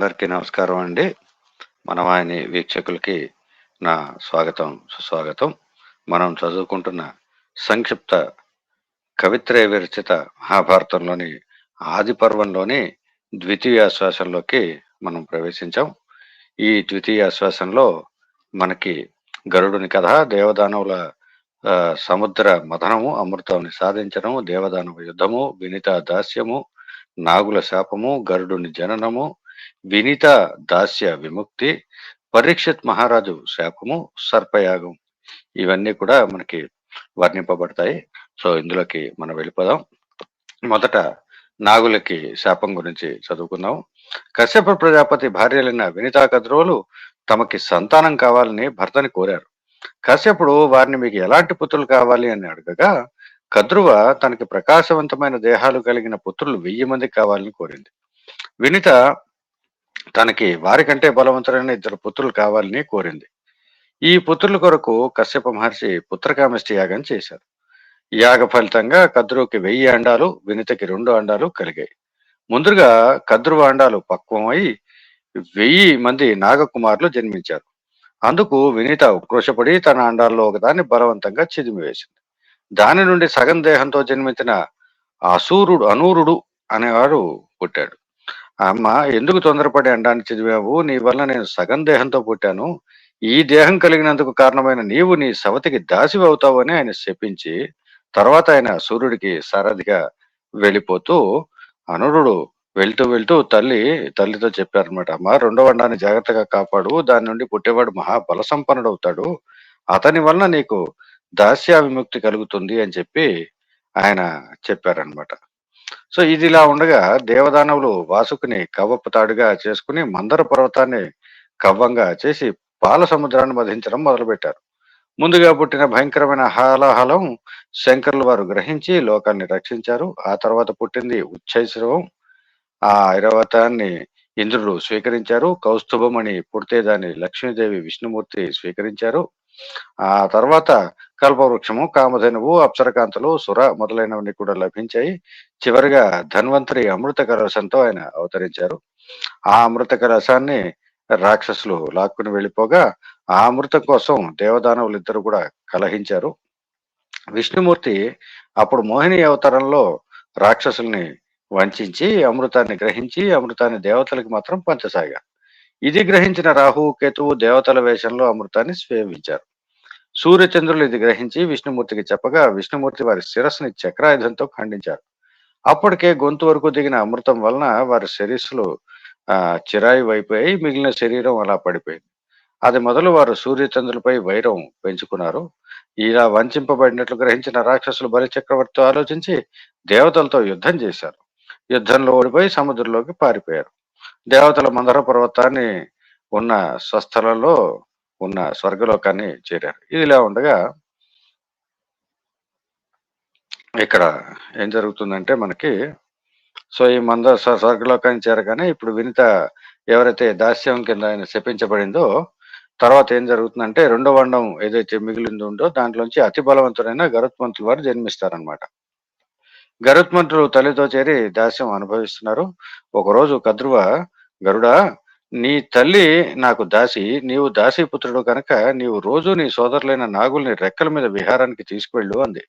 అందరికీ నమస్కారం అండి. మనవాహిని వీక్షకులకి నా స్వాగతం సుస్వాగతం. మనం చదువుకుంటున్న సంక్షిప్త కవిత్రయ విరచిత మహాభారతంలోని ఆది పర్వంలోని ద్వితీయ శ్వాసంలోకి మనం ప్రవేశించాం. ఈ ద్వితీయ శ్వాసంలో మనకి గరుడుని కథ దేవదానవుల సముద్ర మథనము అమృతాన్ని సాధించడము దేవదానవ యుద్ధము వినిత దాస్యము నాగుల శాపము గరుడుని జననము వినిత దాస్య విముక్తి పరీక్షిత్ మహారాజు శాపము సర్పయాగం. ఇవన్నీ కూడా మనకి వర్ణింపబడతాయి. సో ఇందులోకి మనం వెళ్ళిపోదాం. మొదట నాగులకి శాపం గురించి చదువుకుందాం. కశ్యప ప్రజాపతి భార్యలైన వినితా కద్రోలు తమకి సంతానం కావాలని భర్తని కోరారు. కశ్యపుడు వారిని మీకు ఎలాంటి పుత్రులు కావాలి అని అడగగా కద్రువ తనకి ప్రకాశవంతమైన దేహాలు కలిగిన పుత్రులు వెయ్యి మంది కావాలని కోరింది. వినిత తనకి వారికంటే బలవంతులైన ఇద్దరు పుత్రులు కావాలని కోరింది. ఈ పుత్రుల కొరకు కశ్యప మహర్షి పుత్రకామష్టి యాగం చేశారు. యాగ ఫలితంగా కద్రుకి వెయ్యి అండాలు వినితకి రెండు అండాలు కలిగాయి. ముందుగా కద్రువ అండాలు పక్వమై వెయ్యి మంది నాగకుమారులు జన్మించారు. అందుకు వినీత ఉక్రోషపడి తన అండాల్లో ఒకదాన్ని బలవంతంగా చిదిమివేసింది. దాని నుండి సగం దేహంతో జన్మించిన అసూరుడు అనూరుడు అనేవాడు పుట్టాడు. అమ్మ ఎందుకు తొందరపడి అండాన్ని చదివావు? నీ వల్ల నేను సగం దేహంతో పుట్టాను. ఈ దేహం కలిగినందుకు కారణమైన నీవు నీ సవతికి దాసివి అవుతావని ఆయన శపించి తర్వాత ఆయన సూర్యుడికి సారథిగా వెళ్ళిపోతూ అనురుడు వెళ్తూ వెళ్తూ తల్లి తల్లితో చెప్పారనమాట అమ్మ రెండవ అండాన్ని జాగ్రత్తగా కాపాడు. దాని నుండి పుట్టేవాడు మహాబల సంపన్నుడు అవుతాడు అతని వలన నీకు దాస్య విముక్తి కలుగుతుంది అని చెప్పి ఆయన చెప్పారనమాట సో ఇది ఇలా ఉండగా దేవదానవులు వాసుకుని కవ్వపు తాడుగా చేసుకుని మందర పర్వతాన్ని కవ్వంగా చేసి పాల సముద్రాన్ని మధించడం మొదలుపెట్టారు. ముందుగా పుట్టిన భయంకరమైన హాలాహలం శంకర్లు వారు గ్రహించి లోకాన్ని రక్షించారు. ఆ తర్వాత పుట్టింది ఉచ్చైశ్రవం. ఆ ఐరావతాన్ని ఇంద్రుడు స్వీకరించారు. కౌస్తుభం అని పుడితే దాన్ని లక్ష్మీదేవి విష్ణుమూర్తి స్వీకరించారు. ఆ తర్వాత కల్పవృక్షము కామధేనువు అప్సరకాంతలు సుర మొదలైనవన్నీ కూడా లభించాయి. చివరిగా ధన్వంతరి అమృత కలశంతో ఆయన అవతరించారు. ఆ అమృత కలశాన్ని రాక్షసులు లాక్కుని వెళ్ళిపోగా ఆ అమృతం కోసం దేవదానవులు ఇద్దరు కూడా కలహించారు. విష్ణుమూర్తి అప్పుడు మోహిని అవతారంలో రాక్షసుల్ని వంచించి అమృతాన్ని గ్రహించి అమృతాన్ని దేవతలకు మాత్రం పంచసాగారు ఇది గ్రహించిన రాహు కేతువు దేవతల వేషంలో అమృతాన్ని స్వేవించారు. సూర్యచంద్రులు ఇది గ్రహించి విష్ణుమూర్తికి చెప్పగా విష్ణుమూర్తి వారి శిరస్సుని చక్రాయుధంతో ఖండించారు. అప్పటికే గొంతు వరకు దిగిన అమృతం వలన వారి శిరస్సులు ఆ చిరాయి వైపోయి మిగిలిన శరీరం అలా పడిపోయింది. అది మొదలు వారు సూర్యచంద్రులపై వైరం పెంచుకున్నారు. ఇలా వంచింపబడినట్లు గ్రహించిన రాక్షసులు బలి చక్రవర్తి ఆలోచించి దేవతలతో యుద్ధం చేశారు. యుద్ధంలో ఓడిపోయి సముద్రంలోకి పారిపోయారు. దేవతల మందర పర్వతాన్ని ఉన్న స్వస్థలంలో ఉన్న స్వర్గలోకాన్ని చేరారు. ఇదిలా ఉండగా ఇక్కడ ఏం జరుగుతుందంటే మనకి సో ఈ మంద స్వ- స్వర్గలోకాన్ని చేరగానే ఇప్పుడు వినిత ఎవరైతే దాస్యం కింద ఆయన శపించబడిందో తర్వాత ఏం జరుగుతుందంటే రెండో వండం ఏదైతే మిగిలింది ఉందో దాంట్లోంచి అతి బలవంతుడైన గరుత్మంతుల వారు జన్మిస్తారనమాట గరుత్మంతులు తల్లితో చేరి దాస్యం అనుభవిస్తున్నారు. ఒకరోజు కద్రువ గరుడా నీ తల్లి నాకు దాసి నీవు దాసి పుత్రుడు కనుక నీవు రోజు నీ సోదరులైన నాగుల్ని రెక్కల మీద విహారానికి తీసుకువెళ్ళు అంది.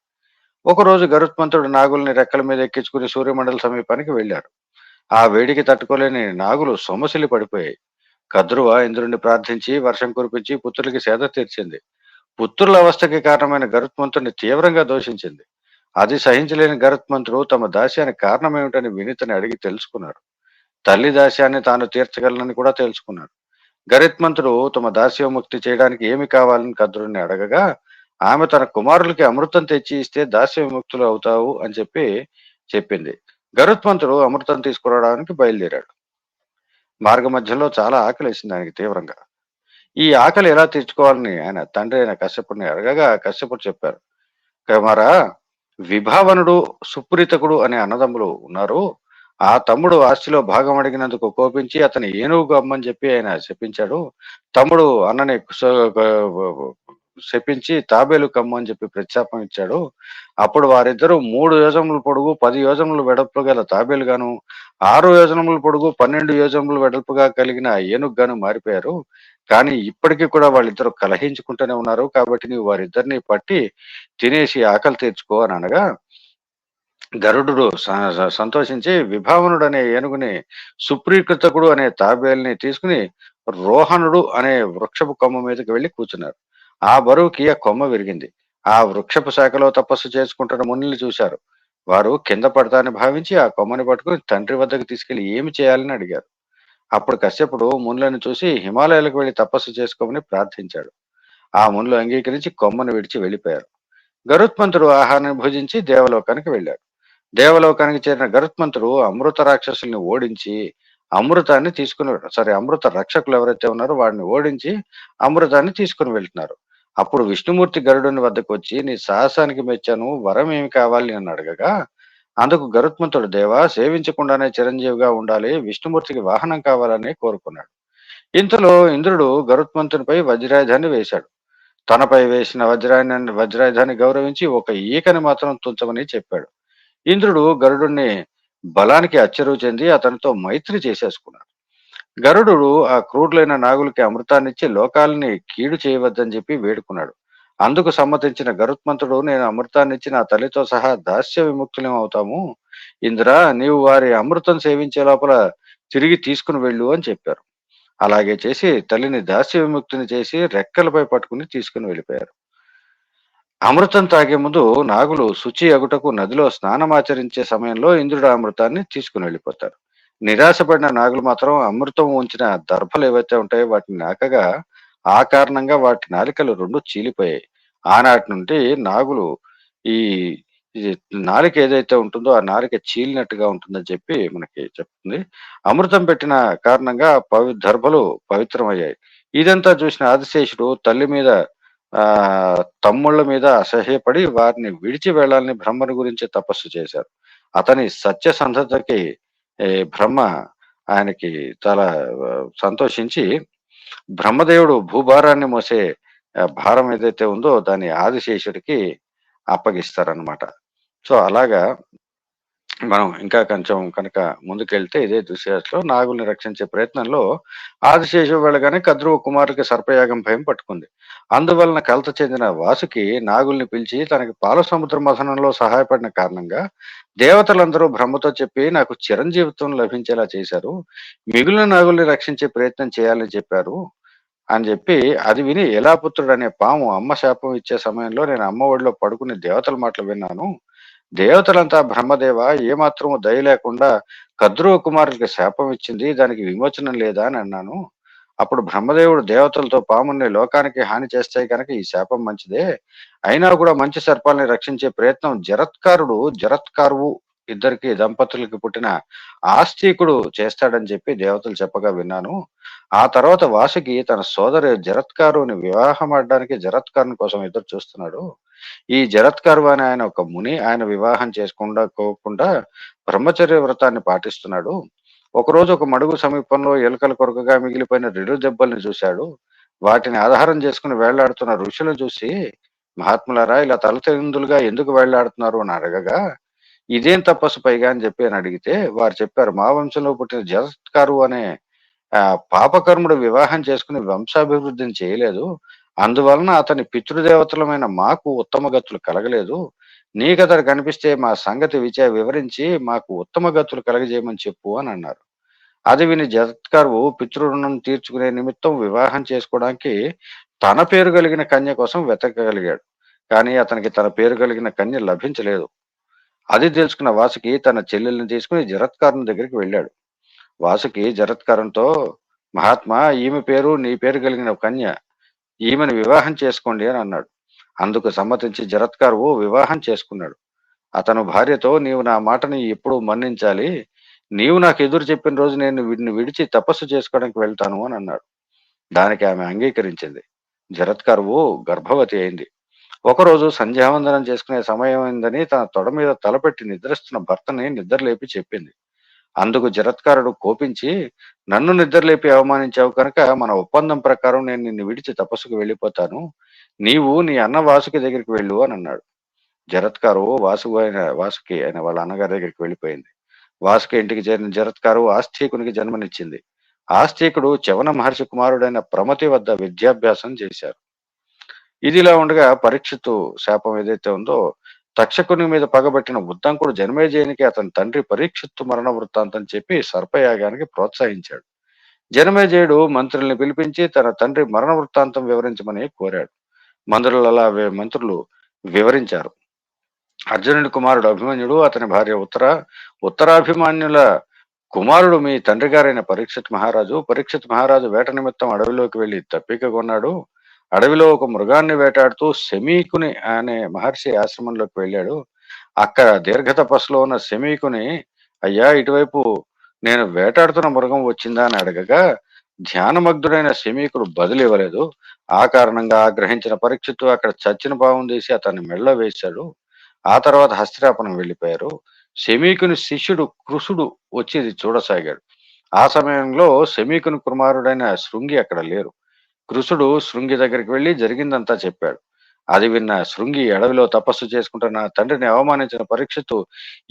ఒకరోజు గరుత్మంతుడు నాగుల్ని రెక్కల మీద ఎక్కించుకుని సూర్యమండల సమీపానికి వెళ్ళారు ఆ వేడికి తట్టుకోలేని నాగులు సొమసిలి పడిపోయాయి. కద్రువ ఇంద్రుణ్ణి ప్రార్థించి వర్షం కురిపించి పుత్రులకి సేద తీర్చింది. పుత్రుల అవస్థకి కారణమైన గరుత్మంతుడిని తీవ్రంగా దోషించింది. అది సహించలేని గరుత్మంతుడు తమ దాస్యానికి కారణం ఏమిటని వినితని అడిగి తెలుసుకున్నాడు. తల్లి దాస్యాన్ని తాను తీర్చగలనని కూడా తెలుసుకున్నాడు. గరిత్మంతుడు తమ దాస్యముక్తి చేయడానికి ఏమి కావాలని కద్రుడిని అడగగా ఆమె తన కుమారులకి అమృతం తెచ్చి ఇస్తే దాస్య విముక్తులు అవుతావు అని చెప్పి చెప్పింది. గరుత్మంతుడు అమృతం తీసుకురావడానికి బయలుదేరాడు. మార్గ మధ్యలో చాలా ఆకలి వేసింది ఆయనకి తీవ్రంగా. ఈ ఆకలి ఎలా తీర్చుకోవాలని ఆయన తండ్రి అయిన కశ్యపుడిని అడగగా కశ్యపుడు చెప్పారు కుమారా విభావనుడు సుప్రీతకుడు అనే అన్నదమ్ములు ఉన్నారు. ఆ తమ్ముడు ఆస్తిలో భాగం అడిగినందుకు కోపించి అతని ఏనుగు అమ్మని చెప్పి ఆయన చెప్పించాడు తమ్ముడు అన్నని శపించి తాబేలు కమ్మని అని చెప్పి ప్రత్యాపం ఇచ్చాడు. అప్పుడు వారిద్దరూ మూడు యోజనముల పొడుగు పది యోజనములు వెడల్పు గల తాబేలు గాను ఆరు యోజనముల పొడుగు పన్నెండు యోజనములు వెడల్పుగా కలిగిన ఏనుగు గాను మారిపోయారు. కానీ ఇప్పటికీ కూడా వాళ్ళిద్దరూ కలహించుకుంటూనే ఉన్నారు. కాబట్టి నీవు వారిద్దరిని పట్టి తినేసి ఆకలి తీర్చుకో అని అనగా గరుడు సంతోషించి విభావనుడు అనే ఏనుగుని సుప్రీకృతకుడు అనే తాబేల్ని తీసుకుని రోహణుడు అనే వృక్షపు కొమ్మ మీదకి వెళ్ళి కూర్చున్నారు ఆ బరువుకి ఆ కొమ్మ విరిగింది. ఆ వృక్షపు శాఖలో తపస్సు చేసుకుంటున్న మునిని చూశారు. వారు కింద పడతాని భావించి ఆ కొమ్మని పట్టుకుని తండ్రి వద్దకు తీసుకెళ్ళి ఏమి చేయాలని అడిగారు. అప్పుడు కశ్యపుడు మునులను చూసి హిమాలయాలకు వెళ్ళి తపస్సు చేసుకోమని ప్రార్థించాడు. ఆ మునులు అంగీకరించి కొమ్మను విడిచి వెళ్ళిపోయారు. గరుత్మంతుడు ఆహారాన్ని భుజించి దేవలోకానికి వెళ్ళాడు. దేవలోకానికి చేరిన గరుత్మంతుడు అమృత రాక్షసుల్ని ఓడించి అమృతాన్ని తీసుకుని సరే అమృత రక్షకులు ఎవరైతే ఉన్నారో వాడిని ఓడించి అమృతాన్ని తీసుకుని వెళ్తున్నారు. అప్పుడు విష్ణుమూర్తి గరుడుని వద్దకు వచ్చి నీ సాహసానికి మెచ్చాను వరం ఏమి కావాలి? అని అడగగా అందుకు గరుత్మంతుడు దేవ సేవించకుండానే చిరంజీవిగా ఉండాలి విష్ణుమూర్తికి వాహనం కావాలని కోరుకున్నాడు. ఇంతలో ఇంద్రుడు గరుత్మంతునిపై వజ్రాయుధాన్ని వేశాడు. తనపై వేసిన వజ్రాయుధాన్ని వజ్రాయుధాన్ని గౌరవించి ఒక ఈకని మాత్రం తుంచమని చెప్పాడు. ఇంద్రుడు గరుడుని బలానికి అచ్చరువు చెంది అతనితో మైత్రి చేసేసుకున్నాడు. గరుడు ఆ క్రూరులైన నాగులకి అమృతాన్నిచ్చి లోకాలని కీడు చేయవద్దని చెప్పి వేడుకున్నాడు. అందుకు సమ్మతించిన గరుత్మంతుడు నేను అమృతాన్నిచ్చి నా తల్లితో సహా దాస్య విముక్తులం అవుతాము. ఇంద్ర నీవు వారి అమృతం సేవించే లోపల తిరిగి తీసుకుని వెళ్ళు అని చెప్పారు. అలాగే చేసి తల్లిని దాస్య విముక్తిని చేసి రెక్కలపై పట్టుకుని తీసుకుని వెళ్ళిపోయారు. అమృతం తాగే ముందు నాగులు శుచి అగుటకు నదిలో స్నానమాచరించే సమయంలో ఇంద్రుడు అమృతాన్ని తీసుకుని వెళ్ళిపోతారు. నిరాశపడిన నాగులు మాత్రం అమృతం ఉంచిన దర్భలు ఏవైతే ఉంటాయో వాటిని నాకగా ఆ కారణంగా వాటి నాలికలు రెండు చీలిపోయాయి. ఆనాటి నుండి నాగులు ఈ నాలిక ఏదైతే ఉంటుందో ఆ నాలిక చీలినట్టుగా ఉంటుందని చెప్పి మనకి చెప్తుంది. అమృతం పెట్టిన కారణంగా పవి దర్భలు పవిత్రమయ్యాయి. ఇదంతా చూసిన ఆదిశేషుడు తల్లి మీద ఆ తమ్ముళ్ళ మీద అసహ్యపడి వారిని విడిచి వెళ్ళాలని బ్రహ్మను గురించి తపస్సు చేశారు. అతని సత్యసంధతకి బ్రహ్మ ఆయనకి చాలా సంతోషించి బ్రహ్మదేవుడు భూభారాన్ని మోసే భారం ఏదైతే ఉందో దాన్ని ఆదిశేషుడికి అప్పగిస్తారనమాట సో అలాగా మనం ఇంకా కొంచెం కనుక ముందుకెళ్తే ఇదే దుశ్యాసలో నాగుల్ని రక్షించే ప్రయత్నంలో ఆదిశేషు వెళ్ళగానే కద్రువ కుమారుడికి సర్పయాగం భయం పట్టుకుంది. అందువలన కలత చెందిన వాసుకి నాగుల్ని పిలిచి తనకి పాల సముద్ర మథనంలో సహాయపడిన కారణంగా దేవతలందరూ బ్రహ్మతో చెప్పి నాకు చిరంజీవిత్వం లభించేలా చేశారు. మిగిలిన నాగుల్ని రక్షించే ప్రయత్నం చేయాలని చెప్పారు అని చెప్పి అది విని ఎలాపుత్రుడు అనే పాము అమ్మ శాపం ఇచ్చే సమయంలో నేను అమ్మ ఒడిలో పడుకుని దేవతల మాటలు విన్నాను. దేవతలంతా బ్రహ్మదేవ ఏమాత్రము దయ లేకుండా కద్రువ కుమారులకి శాపం ఇచ్చింది దానికి విమోచనం లేదా అని అన్నాను. అప్పుడు బ్రహ్మదేవుడు దేవతలతో పాముని లోకానికి హాని చేస్తే కనుక ఈ శాపం మంచిదే. అయినా కూడా మంచి సర్పాలని రక్షించే ప్రయత్నం జరత్కారుడు జరత్కారువు ఇద్దరికి దంపతులకి పుట్టిన ఆస్తికుడు చేస్తాడని చెప్పి దేవతలు చెప్పగా విన్నాను. ఆ తర్వాత వాసుకి తన సోదరి జరత్కారుని వివాహం ఆడడానికి జరత్కారుని కోసం ఎదురు చూస్తున్నాడు. ఈ జరత్కారు అని ఆయన ఒక ముని ఆయన వివాహం చేసుకుండా కోకుండా బ్రహ్మచర్య వ్రతాన్ని పాటిస్తున్నాడు. ఒకరోజు ఒక మడుగు సమీపంలో ఎలుకల కొరకగా మిగిలిపోయిన రెండు దెబ్బల్ని చూశాడు. వాటిని ఆధారం చేసుకుని వేళ్ళాడుతున్న ఋషులు చూసి మహాత్ములారా ఇలా తలతెందులుగా ఎందుకు వేళ్ళాడుతున్నారు? అని అడగగా ఇదేం తపస్సు పైగా? అని చెప్పి అని అడిగితే వారు చెప్పారు మా వంశంలో పుట్టిన జరత్కారు అనే పాపకర్ముడు వివాహం చేసుకుని వంశాభివృద్ధిని చేయలేదు. అందువలన అతని పితృదేవతలమైన మాకు ఉత్తమ గతులు కలగలేదు. నీకతడు కనిపిస్తే మా సంగతి విచే వివరించి మాకు ఉత్తమ గతులు కలగజేయమని చెప్పు అని అన్నారు. అది విని జగత్కరువు పితృరుణం తీర్చుకునే నిమిత్తం వివాహం చేసుకోవడానికి తన పేరు కలిగిన కన్య కోసం వెతకగలిగాడు. కానీ అతనికి తన పేరు కలిగిన కన్య లభించలేదు. అది తెలుసుకున్న వాసుకి తన చెల్లెల్ని తీసుకుని జరత్కారుని దగ్గరికి వెళ్ళాడు. వాసుకి జరత్కారంతో మహాత్మా ఈమె పేరు నీ పేరు కలిగిన కన్య. ఈమెను వివాహం చేసుకోండి అని అన్నాడు. అందుకు సమ్మతించి జరత్కారు వివాహం చేసుకున్నాడు. అతను భార్యతో నీవు నా మాటని ఎప్పుడు మన్నించాలి. నీవు నాకు ఎదురు చెప్పిన రోజు నేను వీడిని విడిచి తపస్సు చేసుకోవడానికి వెళ్తాను అని అన్నాడు. దానికి ఆమె అంగీకరించింది. జరత్కారువు గర్భవతి అయింది. ఒకరోజు సంధ్యావందనం చేసుకునే సమయం అయిందని తన తొడ మీద తలపెట్టి నిద్రిస్తున్న భర్తని నిద్రలేపి చెప్పింది. అందుకు జరత్కారుడు కోపించి నన్ను నిద్రలేపి అవమానించావు కనుక మన ఒప్పందం ప్రకారం నేను నిన్ను విడిచి తపస్సుకు వెళ్ళిపోతాను. నీవు నీ అన్న వాసుకి దగ్గరికి వెళ్ళు అని అన్నాడు. జరత్కారు వాసు అయిన వాసుకి అయిన వాళ్ళ అన్నగారి దగ్గరికి వెళ్ళిపోయింది. వాసుకి ఇంటికి చేరిన జరత్కారు ఆస్తికునికి జన్మనిచ్చింది. ఆస్తికుడు చవన మహర్షి కుమారుడైన ప్రమతి వద్ద విద్యాభ్యాసం చేశారు. ఇదిలా ఉండగా పరీక్షిత్తు శాపం ఏదైతే ఉందో తక్షకుని మీద పగబట్టిన ఉద్దంకుడు జనమేజయునికి అతని తండ్రి పరీక్షిత్తు మరణ వృత్తాంతం చెప్పి సర్పయాగానికి ప్రోత్సహించాడు. జనమేజయుడు మంత్రుల్ని పిలిపించి తన తండ్రి మరణ వృత్తాంతం వివరించమని కోరాడు. మంత్రులు అలా మంత్రులు వివరించారు. అర్జునుడి కుమారుడు అభిమన్యుడు అతని భార్య ఉత్తర ఉత్తరాభిమాన్యుల కుమారుడు మీ తండ్రి గారైన పరీక్షిత్ మహారాజు. పరీక్షిత్ మహారాజు వేట నిమిత్తం అడవిలోకి వెళ్ళి తప్పిక కొన్నాడు. అడవిలో ఒక మృగాన్ని వేటాడుతూ శమీకుని అనే మహర్షి ఆశ్రమంలోకి వెళ్ళాడు. అక్కడ దీర్ఘ తపస్సులో ఉన్న శమీకుని అయ్యా ఇటువైపు నేను వేటాడుతున్న మృగం వచ్చిందా అని అడగగా ధ్యానమగ్ధుడైన శమీకుడు బదులు ఇవ్వలేదు. ఆ కారణంగా ఆగ్రహించిన పరీక్షిత్తు అక్కడ చచ్చిన భావం తీసి అతన్ని మెళ్ళ వేశాడు. ఆ తర్వాత హస్తిరాపణం వెళ్ళిపోయారు. శమీకుని శిష్యుడు కృషుడు వచ్చి ఇది చూడసాగాడు. ఆ సమయంలో శమీకుని కుమారుడైన శృంగి అక్కడ లేరు. కృషుడు శృంగి దగ్గరికి వెళ్ళి జరిగిందంతా చెప్పాడు. అది విన్న శృంగి అడవిలో తపస్సు చేసుకుంటున్న తండ్రిని అవమానించిన పరీక్షిత్తు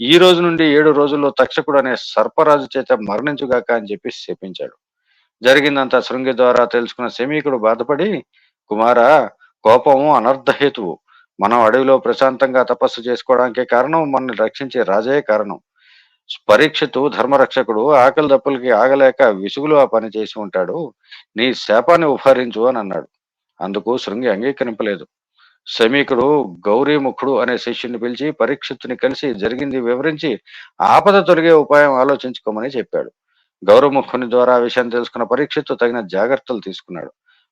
ఈ రోజు నుండి ఏడు రోజుల్లో తక్షకుడు అనే సర్పరాజు చేత మరణించుగాక అని చెప్పి శపించాడు. జరిగిందంతా శృంగి ద్వారా తెలుసుకున్న శమీకుడు బాధపడి కుమార కోపము అనర్ధహేతువు. మనం అడవిలో ప్రశాంతంగా తపస్సు చేసుకోవడానికే కారణం మనల్ని రక్షించే రాజే కారణం. పరీక్షితు ధర్మరక్షకుడు ఆకలి దప్పులకి ఆగలేక విసుగులో ఆ పని చేసి ఉంటాడు. నీ శాపాన్ని ఉపహరించు అని అన్నాడు. అందుకు శృంగి అంగీకరింపలేదు. సమీకుడు గౌరీముఖుడు అనే శిష్యుని పిలిచి పరీక్షిత్తుని కలిసి జరిగింది వివరించి ఆపద తొలగే ఉపాయం ఆలోచించుకోమని చెప్పాడు. గౌరవముఖుని ద్వారా విషయం తెలుసుకున్న పరీక్షిత్తు తగిన జాగ్రత్తలు తీసుకున్నాడు.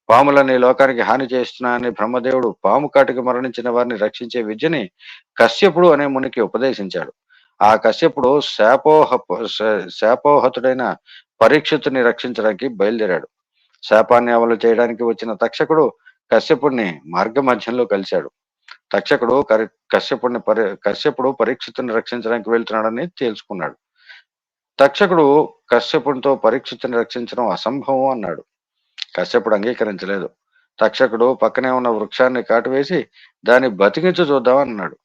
పాములని లోకానికి హాని చేస్తున్నానని బ్రహ్మదేవుడు పాము కాటికి మరణించిన వారిని రక్షించే విద్యని కశ్యపుడు అనే మునికి ఉపదేశించాడు. ఆ కశ్యపుడు శాపోహ శాపోహతుడైన పరీక్షితుని రక్షించడానికి బయలుదేరాడు. శాపాన్ని అమలు చేయడానికి వచ్చిన తక్షకుడు కశ్యపుడిని మార్గ మధ్యంలో కలిశాడు. తక్షకుడు కరి- కశ్యపుడిని పరి కశ్యపుడు పరీక్షితుని రక్షించడానికి వెళ్తున్నాడని తెలుసుకున్నాడు తక్షకుడు కశ్యపుడితో పరీక్షితుని రక్షించడం అసంభవం అన్నాడు. కశ్యపుడు అంగీకరించలేదు. తక్షకుడు పక్కనే ఉన్న వృక్షాన్ని కాటువేసి దాన్ని బతికించి చూద్దాం అన్నాడు.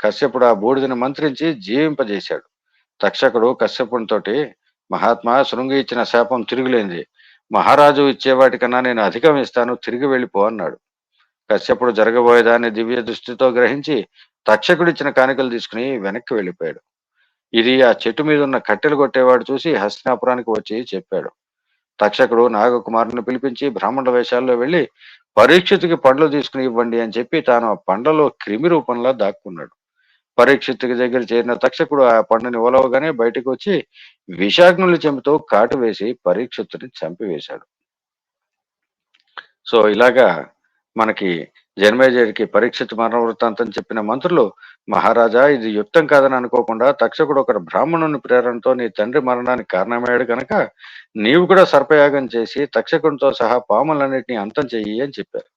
కశ్యపుడు ఆ బూడిదని మంత్రించి జీవింపజేశాడు. తక్షకుడు కశ్యపునితోటి మహాత్మా శృంగి ఇచ్చిన శాపం తిరుగులేంది మహారాజు ఇచ్చేవాటికన్నా నేను అధికం ఇస్తాను తిరిగి వెళ్ళిపో అన్నాడు. కశ్యపుడు జరగబోయేదాన్ని దివ్య దృష్టితో గ్రహించి తక్షకుడిచ్చిన కానుకలు తీసుకుని వెనక్కి వెళ్ళిపోయాడు. ఇది ఆ చెట్టు మీద ఉన్న కట్టెలు కొట్టేవాడు చూసి హస్తినాపురానికి వచ్చి చెప్పాడు. తక్షకుడు నాగకుమారుని పిలిపించి బ్రాహ్మణ వేషాల్లో వెళ్ళి పరీక్షితుకి పండ్లు తీసుకుని ఇవ్వండి అని చెప్పి తాను ఆ పండ్లలో క్రిమి రూపంలో దాక్కున్నాడు. పరీక్షిత్తుకి దగ్గర చేరిన తక్షకుడు ఆ పండుని ఓలవగానే బయటకు వచ్చి విషాగ్నులు చెంపుతో కాటు వేసి పరీక్షిత్తుని చంపివేశాడు. సో ఇలాగా మనకి జన్మేజయుడికి పరీక్షిత్ మరణ వృత్తాంతం చెప్పిన మంత్రులు మహారాజా ఇది యుక్తం కాదని అనుకోకుండా తక్షకుడు ఒక బ్రాహ్మణుని ప్రేరణతో నీ తండ్రి మరణానికి కారణమయ్యాడు కనుక నీవు కూడా సర్పయాగం చేసి తక్షకునితో సహా పాములన్నింటినీ అంతం చెయ్యి అని చెప్పారు.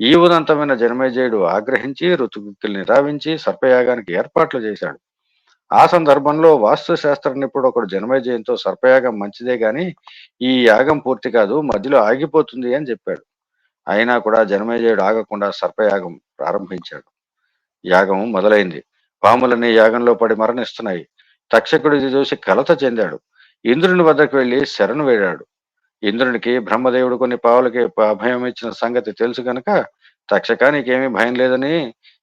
ఈ ఉదంతమైన జనమేజయుడు ఆగ్రహించి ఋతుగుక్తులు రావించి సర్పయాగానికి ఏర్పాట్లు చేశాడు. ఆ సందర్భంలో వాస్తు శాస్త్ర నిపుణుడు ఒకడు జనమేజయంతో సర్పయాగం మంచిదే గాని ఈ యాగం పూర్తి కాదు మధ్యలో ఆగిపోతుంది అని చెప్పాడు. అయినా కూడా జనమేజయుడు ఆగకుండా సర్పయాగం ప్రారంభించాడు. యాగం మొదలైంది. పాములన్నీ యాగంలో పడి మరణిస్తున్నాయి. తక్షకుడు ఇది చూసి కలత చెందాడు. ఇంద్రుని వద్దకు వెళ్ళి శరణు వేడాడు. ఇంద్రునికి బ్రహ్మదేవుడు కొన్ని పావులకి అభయం ఇచ్చిన సంగతి తెలుసు గనక తక్షకానికి ఏమీ భయం లేదని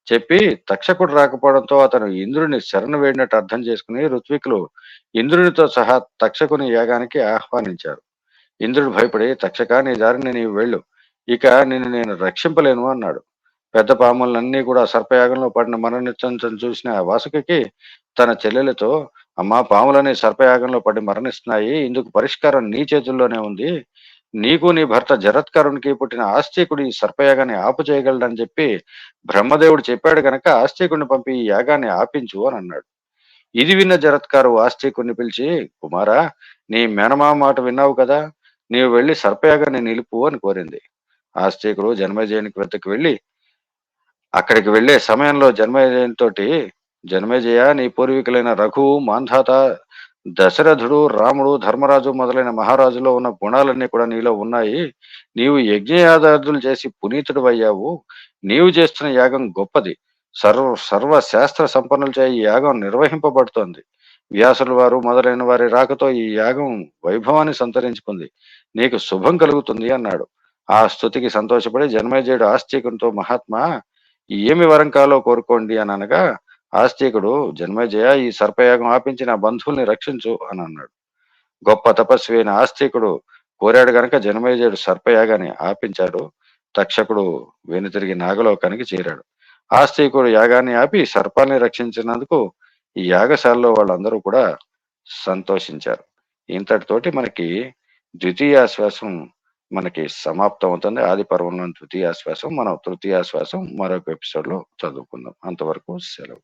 చెప్పి తక్షకుడు రాకపోవడంతో అతను ఇంద్రుని శరణు వేడినట్టు అర్థం చేసుకుని ఋత్వికులు ఇంద్రునితో సహా తక్షకుని యాగానికి ఆహ్వానించారు. ఇంద్రుడు భయపడి తక్షక నీ దారిని నీవు వెళ్ళు. ఇక నిన్ను నేను రక్షింపలేను అన్నాడు. పెద్ద పాములన్నీ కూడా సర్పయాగంలో పడిన మరణించడం చూసిన వాసుకి తన చెల్లెలతో అమ్మా పాములని సర్పయాగంలో పడి మరణిస్తున్నాయి. ఇందుకు పరిష్కారం నీ చేతుల్లోనే ఉంది. నీకు నీ భర్త జరత్కారునికి పుట్టిన ఆస్తికుడు ఈ సర్పయాగాన్ని ఆపు చేయగలడని చెప్పి బ్రహ్మదేవుడు చెప్పాడు గనక ఆస్తికుడిని పంపి ఈ యాగాన్ని ఆపించు అని అన్నాడు. ఇది విన్న జరత్కారు ఆస్తికుడిని పిలిచి కుమారా నీ మేనమా మాట విన్నావు కదా? నీవు వెళ్ళి సర్పయాగాన్ని నిలుపు అని కోరింది. ఆస్తికుడు జన్మజయునికి వెతకు వెళ్ళి అక్కడికి వెళ్ళే సమయంలో జన్మజయం తోటి నీ పూర్వీకులైన రఘు మాంధాత దశరథుడు రాముడు ధర్మరాజు మొదలైన మహారాజులో ఉన్న గుణాలన్నీ కూడా నీలో ఉన్నాయి. నీవు యజ్ఞయాదార్థులు చేసి పునీతుడు అయ్యావు నీవు చేస్తున్న యాగం గొప్పది. సర్వ సర్వ శాస్త్ర సంపన్నులు చే ఈ యాగం నిర్వహింపబడుతోంది. వ్యాసుల వారు మొదలైన వారి రాకతో ఈ యాగం వైభవాన్ని సంతరించుకుంది. నీకు శుభం కలుగుతుంది అన్నాడు. ఆ స్థుతికి సంతోషపడి జన్మేజయుడు ఆస్తికంతో మహాత్మా ఏమి వరం కాలో కోరుకోండి అని అనగా ఆస్తికుడు జన్మజయ ఈ సర్పయాగం ఆపించి నా బంధువుల్ని రక్షించు అని అన్నాడు. గొప్ప తపస్వి అయిన ఆస్తికుడు కోరాడు గనక జన్మేజయుడు సర్పయాగాన్ని ఆపించాడు తక్షకుడు వెనుతిరిగి నాగలోకానికి చేరాడు. ఆస్తికుడు యాగాన్ని ఆపి సర్పాన్ని రక్షించినందుకు ఈ యాగశాలలో వాళ్ళందరూ కూడా సంతోషించారు. ఇంతటితోటి మనకి ద్వితీయాశ్వాసం మనకి సమాప్తం అవుతుంది. ఆది పర్వంలో ద్వితీయాశ్వాసం మనం తృతీయాశ్వాసం మరొక ఎపిసోడ్లో చదువుకుందాం. అంతవరకు సెలవు.